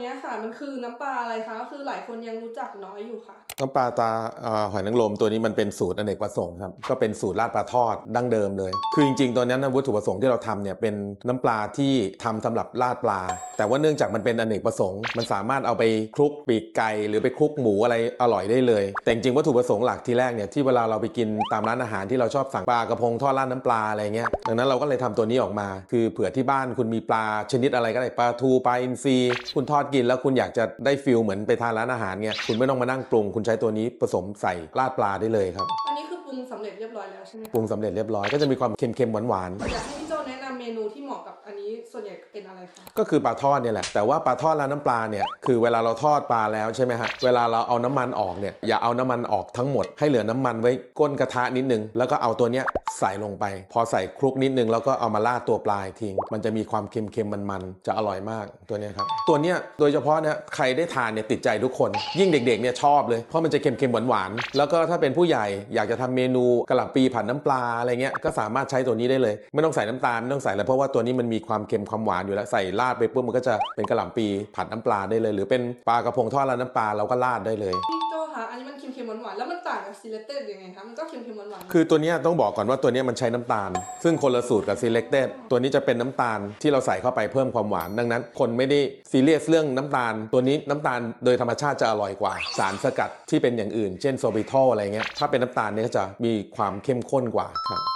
นี้ค่ะมันคือน้ำปลาอะไรคะก็คือหลายคนยังรู้จักน้อยอยู่ค่ะ น้ำปลาตาอหอยนางรมตัวนี้มันเป็นสูตรอเนกประสงค์ครับก็เป็นสูตรราดปลาทอดดั้งเดิมเลย คือจริงๆตัวนั้นวัตถุประสงค์ที่เราทำเนี่ยเป็นน้ำปลาที่ทำสำหรับราดปลา แต่ว่าเนื่องจากมันเป็นอเนกประสงค์ มันสามารถเอาไปคลุกปีกไก่หรือไปคลุกหมูอะไรอร่อยได้เลย แต่จริงวัตถุประสงค์หลักที่แรกเนี่ยที่เวลาเราไปกินตามร้านอาหารที่เราชอบสั่งปลากระพงทอดราดน้ำปลาอะไรเงี้ยดังนั้นเราก็เลยทำตัวนี้ออกมา คือเผื่อที่บ้านคุณมีปลาชนิดอะไรก็ได้ปลาทูปลาอินทรีคุณทอดกินแล้วคุณอยากจะได้ฟิลเหมือนไปทานร้านอาหารเนี่ยคุณไม่ต้องมานั่งปรุง คุณใช้ตัวนี้ผสมใส่ราดปลาได้เลยครับ อันนี้คือปรุงสำเร็จเรียบร้อยแล้วใช่ไหมปรุงสำเร็จเรียบร้อยก็จะมีความเค็มๆหวานๆอยากให้พี่โจแนะนำ เมนูที่เหมาะกับอันนี้ส่วนใหญ่เป็นอะไรคะ ก็คือปลาทอดเนี่ยแหละ แต่ว่าปลาทอดแล้วน้ำปลาเนี่ยคือเวลาเราทอดปลาแล้วใช่ไหมฮะเวลาเราเอาน้ำมันออกเนี่ยอย่าเอาน้ำมันออกทั้งหมดให้เหลือน้ำมันไว้ก้นกระทะนิดนึง แล้วก็เอาตัวเนี้ยใส่ลงไป พอใส่คลุกนิดนึงแล้วก็เอามาราดตัวปลายทิ้งมันจะมีความเค็มๆมันๆจะอร่อยมากตัวเนี้ยครับตัวเนี้ยโดยเฉพาะเนี่ยใครได้ทานเนี่ยติดใจทุกคน ยิ่งเด็กๆเนี่ยชอบเลยเพราะมันจะเค็มๆหวานๆแล้วก็ถ้าเป็นผู้ใหญ่อยากจะทำเมนูกะหล่ำปีผัดน้ำปลาอะไรเงี้ยก็สามารถใช้ตัวนี้ได้เลย ไม่ต้องใส่น้ำตาลไม่ต้องใส่อะไรเพราะว่าตัวนี้มันมีความเค็มความหวานอยู่แล้วใส่ราดไปปุ๊บมันก็จะเป็นกะหล่ำปีผัดน้ำปลาได้เลย หรือเป็นปลากระพงทอดราดน้ำปลาเราก็ราดได้เลย พี่โจคะอันนี้มันเค็มๆหวานๆแล้วมันต่างกับซีเลเต็ดยังไงคะมันก็เค็มๆหวานๆคือตัวเนี้ยต้องบอกก่อนว่าตัวเนี้ยมันใช้น้ำตาล ซึ่งคนละสูตรกับ selected ตัวนี้จะเป็นน้ำตาลที่เราใส่เข้าไปเพิ่มความหวาน ดังนั้น คนไม่ได้ซีเรียสเรื่องน้ำตาล ตัวนี้น้ำตาลโดยธรรมชาติจะอร่อยกว่า สารสกัดที่เป็นอย่างอื่น เช่นโซบิทอลอะไรเงี้ยถ้าเป็นน้ำตาลเนี่ยก็จะมีความเข้มข้นกว่าครับ